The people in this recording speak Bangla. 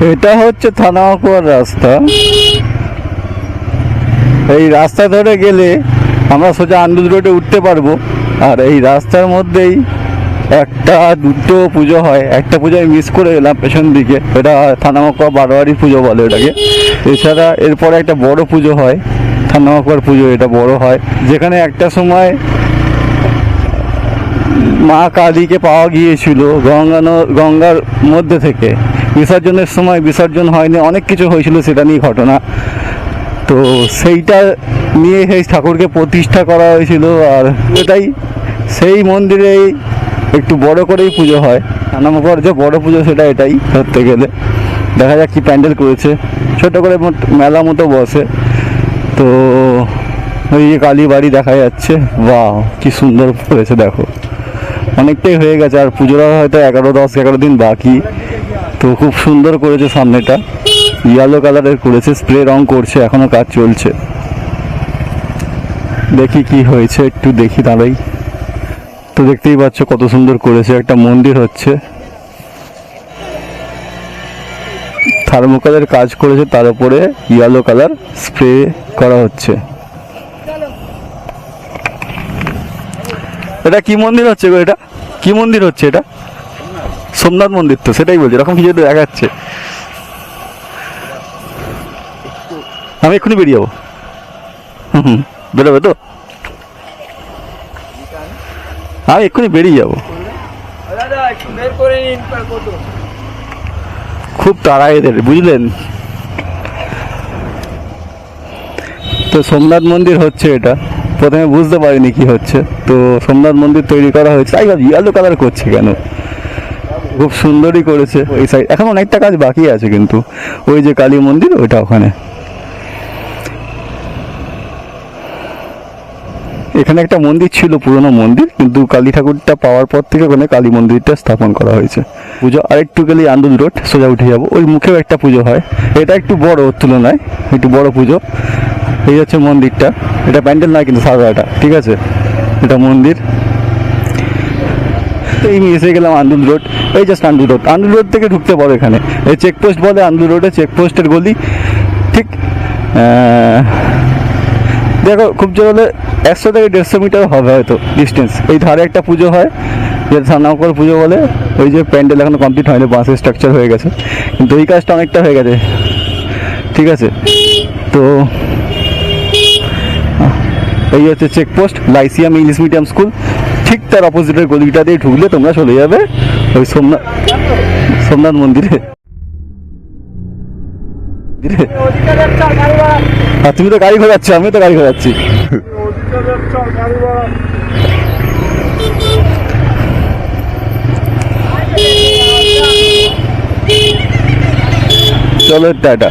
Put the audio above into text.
এটা হচ্ছে থানাকুয়ার রাস্তা। এই রাস্তা ধরে গেলে আমরা সোজা আন্দুল রোডে উঠতে পারব। আর এই রাস্তার মধ্যেই একটা দুটো পুজো হয়। একটা পুজো আমি মিস করে গেলাম পেছন দিকে। এটা থানামাকুয়া বারোয়ারি পুজো বলে ওটাকে। এছাড়া এরপরে একটা বড় পুজো হয়। থানামাকুয়ার পুজো এটা বড় হয়। যেখানে একটা সময় মা কালীকে পাওয়া গিয়েছিল গঙ্গানো গঙ্গার মধ্যে থেকে। বিসর্জনের সময় বিসর্জন হয়নি, অনেক কিছু হয়েছিল সেটা নিয়ে ঘটনা। তো সেইটা নিয়ে সেই ঠাকুরকে প্রতিষ্ঠা করা হয়েছিল আর এটাই। সেই মন্দিরেই একটু বড় করেই পুজো হয়। নামকর যে বড় পুজো সেটা এটাই ধরতে গেলে। দেখা যাক কি প্যান্ডেল করেছে। ছোট করে মেলা মতো বসে। তো ওই যে কালী বাড়ি দেখা যাচ্ছে। বাহ, কি সুন্দর করেছে, দেখো। অনেকটাই হয়ে গেছে, আর পুজোটা হয়তো এগারো, দশ, এগারো দিন বাকি। তো খুব সুন্দর করেছে সামনেটা। ইয়েলো কালারের করেছে স্প্রে রং করছে, এখনও কাজ চলছে। দেখি কি হয়েছে, একটু দেখি দাঁড়াই তো দেখতেই পাচ্ছ কত সুন্দর করেছে, একটা মন্দির হচ্ছে। থার্মোকালের কাজ করেছে, তার উপরে ইয়েলো কালার স্প্রে করা হচ্ছে। এটা কি মন্দির হচ্ছে গো এটা? কি মন্দির হচ্ছে এটা? সোমনাথ মন্দির তো, সেটাই বলছি, এরকম কিছু দেখাচ্ছে। আমি এক্ষুনি বেরিয়ে যাব। হুম হুম, বেরোবে তো? আমি এক্ষুনি বেরিয়ে যাব। খুব তাড়া এদের, বুঝলেন? তো সোমনাথ মন্দির হচ্ছে এটা। প্রথমে বুঝতে পারিনি কি হচ্ছে। তো সোমনাথ মন্দির তৈরি করা হয়েছে। তাই ইয়েলো কালার করছে কেন? খুব সুন্দরই করেছে ওই সাইড এখন অনেকটা কাজ বাকি আছে কিন্তু। ওই যে কালী মন্দির, ওইটা ওখানে। এখানে একটা মন্দির ছিল, পুরনো মন্দির, কিন্তু কালী ঠাকুরটা পাওয়ার পর থেকে ওখানে কালী মন্দিরটা স্থাপন করা হয়েছে। পুজো, আরেকটু গেলেই আন্দুল রোড, সোজা উঠে যাব। ওই মুখেও একটা পুজো হয়। এটা একটু বড় তুলনায়, একটু বড় পুজো। এই হচ্ছে মন্দিরটা। এটা প্যান্ডেল নয় কিন্তু সাদা এটা ঠিক আছে? এটা মন্দির। এই আমি এসে গেলাম আন্দুল রোড। এই just Andul road. Andul road থেকে ঢুকতে পারো এখানে। এই চেকপোস্ট বলে আন্দুল রোডে চেকপোস্টের গলি। ঠিক দেখো, খুব জোর হলে একশো থেকে দেড়শো মিটার হবে হয়তো ডিস্টেন্স এই ধারে একটা পুজো হয়, যে সানাকর পুজো বলে। ওই যে প্যান্ডেল এখনও কমপ্লিট হয়নি, বাঁশের স্ট্রাকচার হয়ে গেছে। কিন্তু এই কাজটা অনেকটা হয়ে গেছে। ঠিক আছে? তো, এই হচ্ছে checkpost lyceum English medium school. ঠিক তার অপোজিটের গলিটা দিয়ে ঢুকলে তোমরা চলে যাবে ওই সোমনাথ সোমনাথ মন্দিরে। আর তুমি তো গাড়ি ঘোরাচ্ছ, আমিও তো গাড়ি ঘোরাচ্ছি। চলো টাটা।